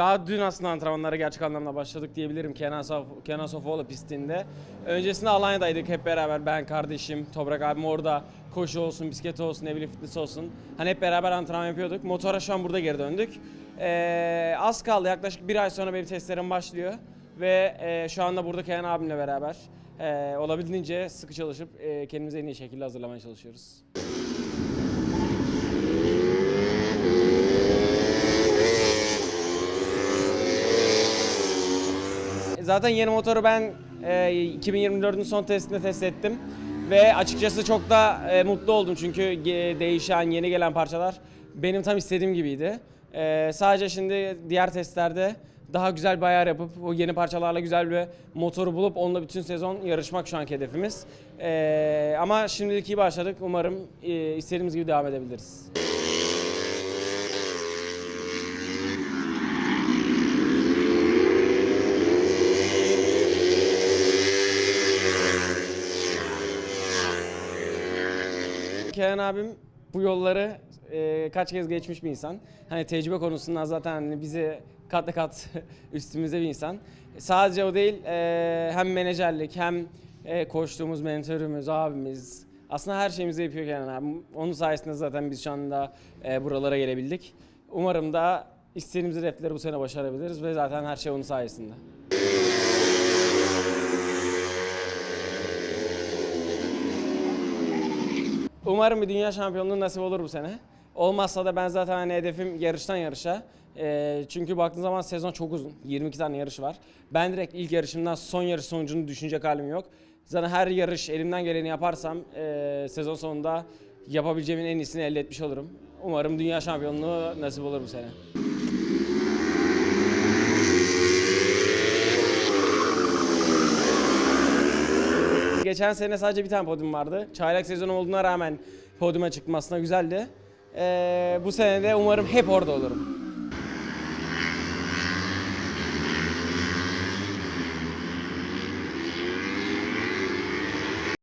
Daha dün aslında antrenmanlara gerçek anlamda başladık diyebilirim Kenan, Sof Kenan Sofoğlu pistinde. Öncesinde Alanya'daydık hep beraber ben, kardeşim, Toprak abim orada koşu olsun, bisiklet olsun, ne bileyim fitness olsun. Hani hep beraber antrenman yapıyorduk. Motora şu an burada geri döndük. Ee, az kaldı yaklaşık bir ay sonra benim testlerim başlıyor. Ve e, şu anda burada Kenan abimle beraber e, olabildiğince sıkı çalışıp e, kendimizi en iyi şekilde hazırlamaya çalışıyoruz. Zaten yeni motoru ben e, 2024'ün son testinde test ettim. Ve açıkçası çok da e, mutlu oldum çünkü ge- değişen, yeni gelen parçalar benim tam istediğim gibiydi. E, sadece şimdi diğer testlerde daha güzel bir ayar yapıp o yeni parçalarla güzel bir motoru bulup onunla bütün sezon yarışmak şu anki hedefimiz. E, ama şimdilik iyi başladık. Umarım e, istediğimiz gibi devam edebiliriz. Kenan abim bu yolları e, kaç kez geçmiş bir insan. Hani tecrübe konusundan zaten hani bizi kat kat üstümüzde bir insan. Sadece o değil e, hem menajerlik hem e, koştuğumuz mentörümüz, abimiz. Aslında her şeyimizi yapıyor Kenan abim. Onun sayesinde zaten biz şu anda e, buralara gelebildik. Umarım da istediğimiz hedefleri bu sene başarabiliriz ve zaten her şey onun sayesinde. Umarım bir dünya şampiyonluğu nasip olur bu sene. Olmazsa da ben zaten hani hedefim yarıştan yarışa. Ee, çünkü baktığın zaman sezon çok uzun. 22 tane yarış var. Ben direkt ilk yarışımdan son yarış sonucunu düşünecek halim yok. Zaten her yarış elimden geleni yaparsam ee, sezon sonunda yapabileceğimin en iyisini elde etmiş olurum. Umarım dünya şampiyonluğu nasip olur bu sene. Geçen sene sadece bir tane podyum vardı. Çaylak sezonu olduğuna rağmen podyuma çıkmasına güzeldi. Ee, bu sene de umarım hep orada olurum.